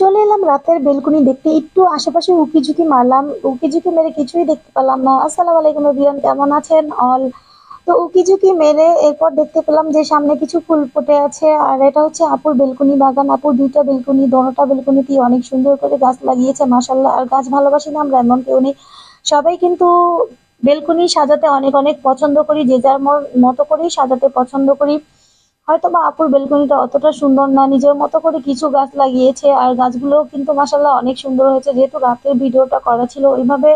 চলে এলাম রাতের বেলকুনি দেখতে। একটু আশেপাশে উকি ঝুঁকি মারলাম, উকি ঝুঁকি মেরে কিছুই দেখতে পেলাম না। আসসালামু আলাইকুম এভরিওয়ান, কেমন আছেন অল? তো উকি ঝুঁকি মেরে এরপর দেখতে পেলাম যে সামনে কিছু ফুল ফুটে আছে, আর এটা হচ্ছে আপুর বেলকুনি বাগান। আপুর দুইটা বেলকুনি, দোনোটা বেলকুনিতে অনেক সুন্দর করে গাছ লাগিয়েছে মাসাল্লাহ আর গাছ ভালোবাসি না আমরা, এমন কেউ নেই। সবাই কিন্তু বেলকুনি সাজাতে অনেক অনেক পছন্দ করি, যে যার মতো করেই সাজাতে পছন্দ করি। হয়তো বা আপুর বেলকনিটা অতটা সুন্দর না, নিজের মতো করে কিছু গাছ লাগিয়েছে আর গাছগুলোও কিন্তু মাসাল্লাহ অনেক সুন্দর হয়েছে। যেহেতু রাতের ভিডিওটা করা ছিল, ওইভাবে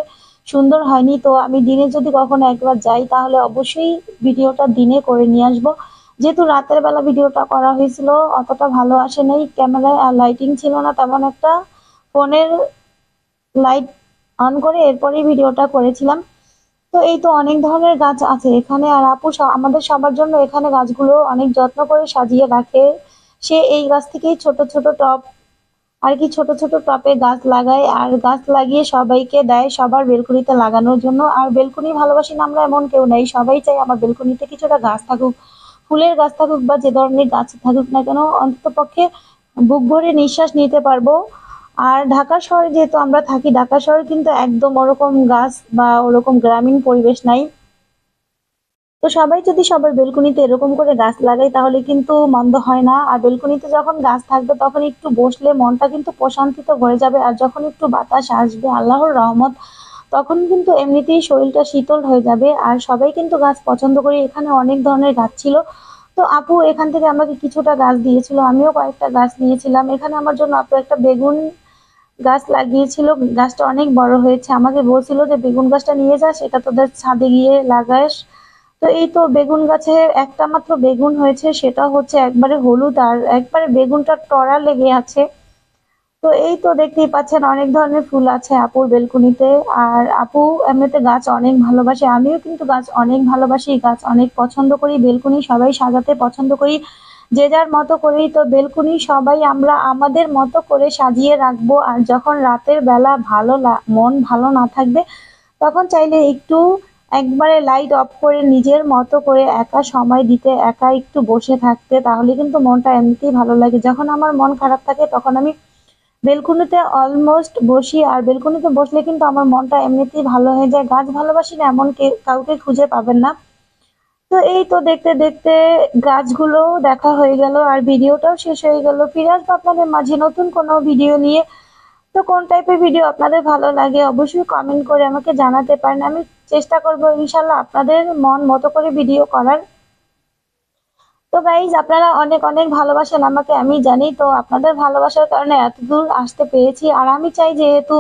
সুন্দর হয়নি। তো আমি দিনে যদি কখনো একবার যাই, তাহলে অবশ্যই ভিডিওটা দিনে করে নিয়ে আসব। যেহেতু রাতের বেলা ভিডিওটা করা হয়েছিল, অতটা ভালো আসে নাই। ক্যামেরায় আর লাইটিং ছিল না, তেমন একটা। ফোনের লাইট অন করে এরপরেই ভিডিওটা করেছিলাম। তো এই তো অনেক ধরনের গাছ আছে এখানে। আর আপু আমাদের সবার জন্য এখানে গাছগুলো অনেক যত্ন করে সাজিয়ে রাখে। সে এই গাছ থেকেই ছোট ছোট টব আর কি ছোট ছোট টবে গাছ লাগায়। আর গাছ লাগিয়ে সবাইকে দেয় সবার বেলকনিতে লাগানোর জন্য। আর বেলকুনি ভালোবাসি না আমরা এমন কেউ নেই। সবাই চাই আমার বেলকুনিতে কিছুটা গাছ থাকুক। ফুলের গাছ থাকুক বা যে ধরনের গাছ থাকুক না কেন অন্তত পক্ষে বুক ভরে নিঃশ্বাস নিতে পারব। আর ঢাকা শহরে যেহেতু আমরা থাকি, ঢাকা শহরে কিন্তু একদম ওরকম গাছ বা ওরকম গ্রামীণ পরিবেশ নাই। তো সবাই যদি সবার বেলকনিতে এরকম করে গাছ লাগাই তাহলে কিন্তু মন্দ হয় না। আর বেলকনিতে যখন গাছ থাকবে, তখন একটু বসলে মনটা কিন্তু প্রশান্তিতে ভরে যাবে। আর যখন একটু বাতাস আসবে, আল্লাহর রহমত, তখন কিন্তু এমনিতেই শরীরটা শীতল হয়ে যাবে। আর সবাই কিন্তু গাছ পছন্দ করি। এখানে অনেক ধরনের গাছ ছিল। তো আপু, এখান থেকে আমাকে কিছুটা গাছ দিয়েছিল। আমিও কয়েকটা গাছ নিয়েছিলাম। এখানে আমার জন্য আপু একটা বেগুন গাছ লাগিয়েছিল, গাছটা অনেক বড় হয়েছে। আমাকে বলছিল যে, বেগুন গাছটা নিয়ে যাস এটা তোদের ছাদে গিয়ে লাগাস। তো এই তো বেগুন গাছে একটা মাত্র বেগুন হয়েছে, সেটা হচ্ছে একবারে হলুদ আর একবারে বেগুনটা টড়া লেগে আছে। তো এই তো দেখতেই পাচ্ছেন, অনেক ধরনের ফুল আছে আপুর বেলকুনিতে। আর আপু এমনিতে গাছ অনেক ভালোবাসে, আমিও কিন্তু গাছ অনেক ভালোবাসি, গাছ অনেক পছন্দ করি, বেলকুনি সবাই সাজাতে পছন্দ করি। যে যার মতো করেই তো বেলকুনি, সবাই আমরা আমাদের মতো করে সাজিয়ে রাখব। আর যখন রাতের বেলা ভালো মন ভালো না থাকবে, তখন চাইলে একটু একবারে লাইট অফ করে নিজের মতো করে একা সময় দিতে, একা একটু বসে থাকতে, তাহলে কিন্তু মনটা এমনিতেই ভালো লাগে। যখন আমার মন খারাপ থাকে, তখন আমি বেলকুনিতে অলমোস্ট বসি। আর বেলকুনিতে বসলে কিন্তু আমার মনটা এমনিতেই ভালো হয়ে যায়। গাছ ভালোবাসি না, এমন কাউকে খুঁজে পাবেন না। তো এই তো দেখতে দেখতে গাছগুলো দেখা হয়ে গেল আর ভিডিওটাও শেষ হয়ে গেল। ফিরে আসব আপনাদের মাঝে নতুন কোনো ভিডিও নিয়ে। তো কোন টাইপের ভিডিও আপনাদের ভালো লাগে অবশ্যই কমেন্ট করে আমাকে জানাতে পারেন। আমি চেষ্টা করব ইনশাল্লাহ আপনাদের মন মতো করে ভিডিও করার। তো গাইজ আপনারা অনেক অনেক ভালোবাসেন আমাকে, আমি জানি। তো আপনাদের ভালোবাসার কারণে এত দূর আসতে পেরেছি। আর আমি চাই যেহেতু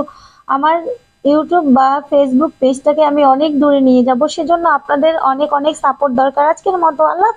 আমার ইউটিউব বা ফেসবুক পেজটাকে আমি অনেক দূরে নিয়ে যাব। সেজন্য আপনাদের অনেক অনেক সাপোর্ট দরকার। আজকের মতো আল্লাহ